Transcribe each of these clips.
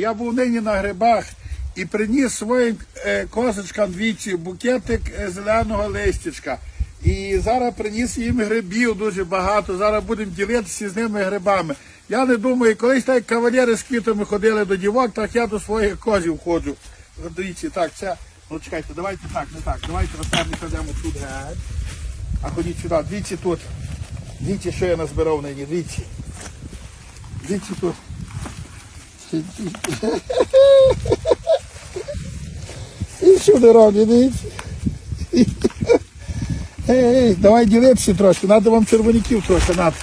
Я був нині на грибах і приніс своїм е, козочкам двічі букетик е, зеленого листячка. І зараз приніс їм грибів дуже багато. Зараз будемо ділитися з ними грибами. Я не думаю, колись так кавалери з квітами ходили до дівок, так я до своїх козів ходжу. Дивіться, так, це. Ну чекайте, давайте так, не так. Давайте розставимо кладемо тут. геть. А ходіть сюди, дивіться тут. Дивіться, що я назбирав нині, дивіться. Дивіться тут. І не роблять, дивіться. Ей, давай ділитися трошки, треба вам червоняків трохи, надо.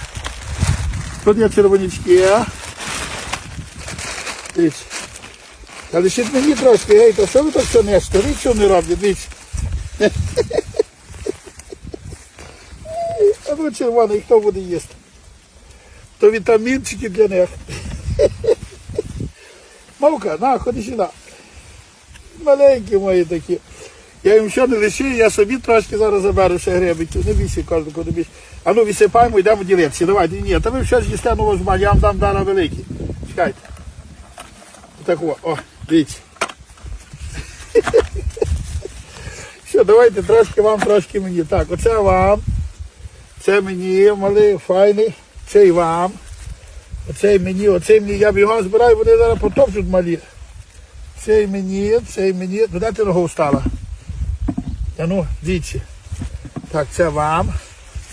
Тут є червонячки, а? Дивіться. Та лишіть мені трошки, ей, то що ви так все? Ви що не роблять, дивіться. А ну червоний, хто буде їсти? То вітамінчики для них. Мавка, на, ходи сюди. Маленькі мої такі. Я їм що не лишив, я собі трошки зараз заберу ще грибиків. Не бійся кожного, куди більше. А ну висипаємо, йдемо ділитися. Давайте, ні, та ви все з'їсте, ну возьма, я вам дам дара великий. Чекайте. Так о, о, дивіться. Все, давайте трошки вам, трошки мені. Так, оце вам. Це мені, малий, файний. Це і вам. Оцей мені, оцей мені, я б його збираю, вони зараз потопчуть малі. Цей мені, цей мені. Де ти ногу встала? Та ну, дивіться. Так, це вам.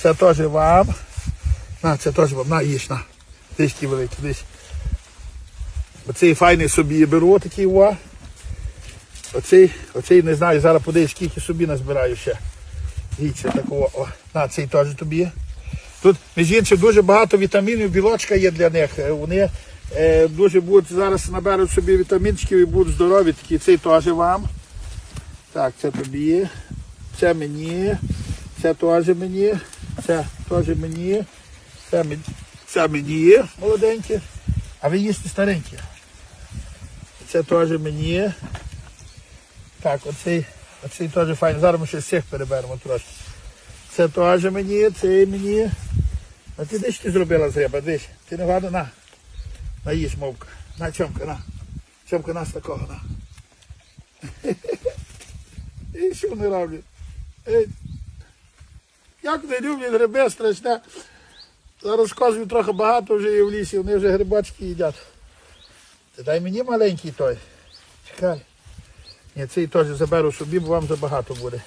Це теж вам. На, це теж вам. На, їж, на. Ті великі, десь. Оцей файний собі беру, такий о. Оцей, оцей не знаю, зараз подивись, скільки собі назбираю ще. Дивіться, такого, о. На, цей теж тобі. Тут, між дуже багато вітамінів, білочка є для них. Е, Вони е, дуже будуть зараз наберуть собі вітамінчиків і будуть здорові такі. Цей теж вам. Так, це тобі. Це мені. Це теж мені. Це теж мені. Це мені. Це мені, молоденькі. А ви їсте старенькі. Це теж мені. Так, оцей, оцей теж файний. Зараз ми ще з переберемо трошки. Це теж мені, це мені. А ти де ж ти зробила з риба? Десь. Ти не гадна, на. На їж, мовка. На чомка, на. Чомка нас такого, на. І що вони роблять? Ей. Як не люблять гриби страшне. Зараз козів трохи багато вже є в лісі, вони вже грибочки їдять. Ти дай мені маленький той. Чекай. Ні, цей теж заберу собі, бо вам забагато буде.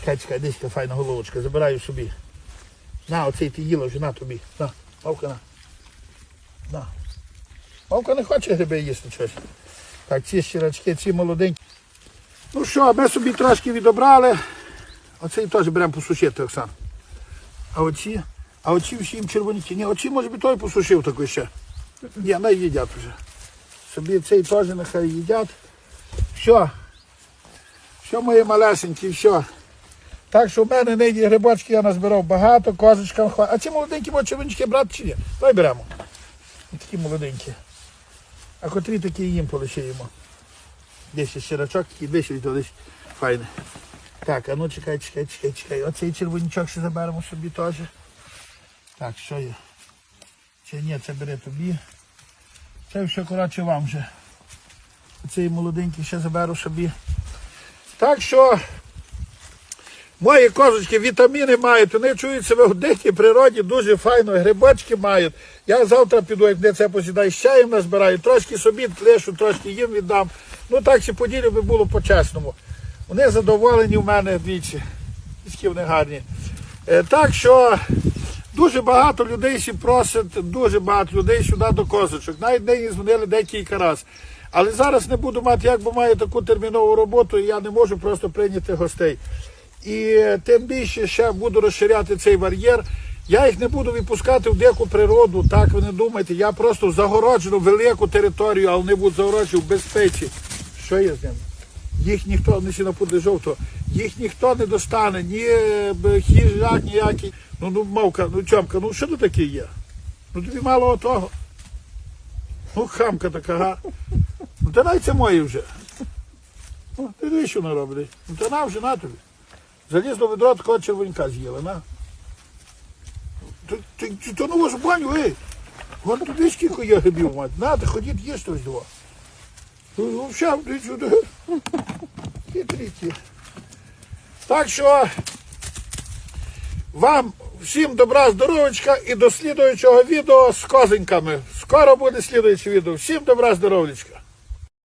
Чекай, чекай, десь файна головочка, забираю собі. На, оцей ти їла вже на тобі. На, Мавка на. На. Мавка не хоче гриби їсти щось. Так, ці щирачки, ці молоденькі. Ну що, ми собі трошки відобрали. Оцей теж беремо посушити, Оксан. А оці, а оці всім червоніті. Ні, оці, може би той посушив такий ще. Ні, не їдять вже. Собі цей теж нехай їдять. Все. Все мої малесенькі, все. Так що в мене нині грибочки я назбирав багато, козочкам хватить. А ці молоденькі мочевинчики брати чи ні? Давай беремо. І такі молоденькі. А котрі такі їм полишаємо. Десь щирачок такий, десь ось десь файне. Так, а ну чекай, чекай, чекай, чекай. Оцей червонячок ще заберемо собі теж. Так, що є? Чи ні, це бери тобі. Це все коротше вам вже. Оцей молоденький ще заберу собі. Так що мої козочки вітаміни мають, вони чують себе в дикій природі, дуже файно, грибочки мають. Я завтра піду, як не це посідаю, ще їм назбираю, трошки собі лишу, трошки їм віддам. Ну так чи поділю би було по-чесному. Вони задоволені в мене двічі. Такі вони гарні. Е, так що дуже багато людей ще просять, дуже багато людей сюди до козочок. Навіть нині дзвонили декілька разів. Але зараз не буду мати, як бо маю таку термінову роботу, і я не можу просто прийняти гостей. І тим більше ще буду розширяти цей бар'єр. Я їх не буду випускати в дику природу, так ви не думайте. Я просто загороджену велику територію, але вони будуть загороджені в безпеці. Що є з ними? Їх ніхто не на пуди жовто, їх ніхто не достане, ні б, ніякий. Ну ну мавка, ну чомка, ну що тут таке є? Ну тобі мало того. Ну хамка така, га. Ну та навіть це моє вже. Ну, ти що вона робить. Ну та на вже на тобі. Залізла ведра така червонька з'їла, на. Ти, ти, ти, то ну вашу баню, ей! Вон туди скільки я грибів, мать. Надо, ходіть, є щось два. Ну, ну взагалі, ти сюди. Хитріті. Так що вам всім добра здоровочка і до слідуючого відео з козеньками. Скоро буде слідуюче відео. Всім добра здоров'ячка.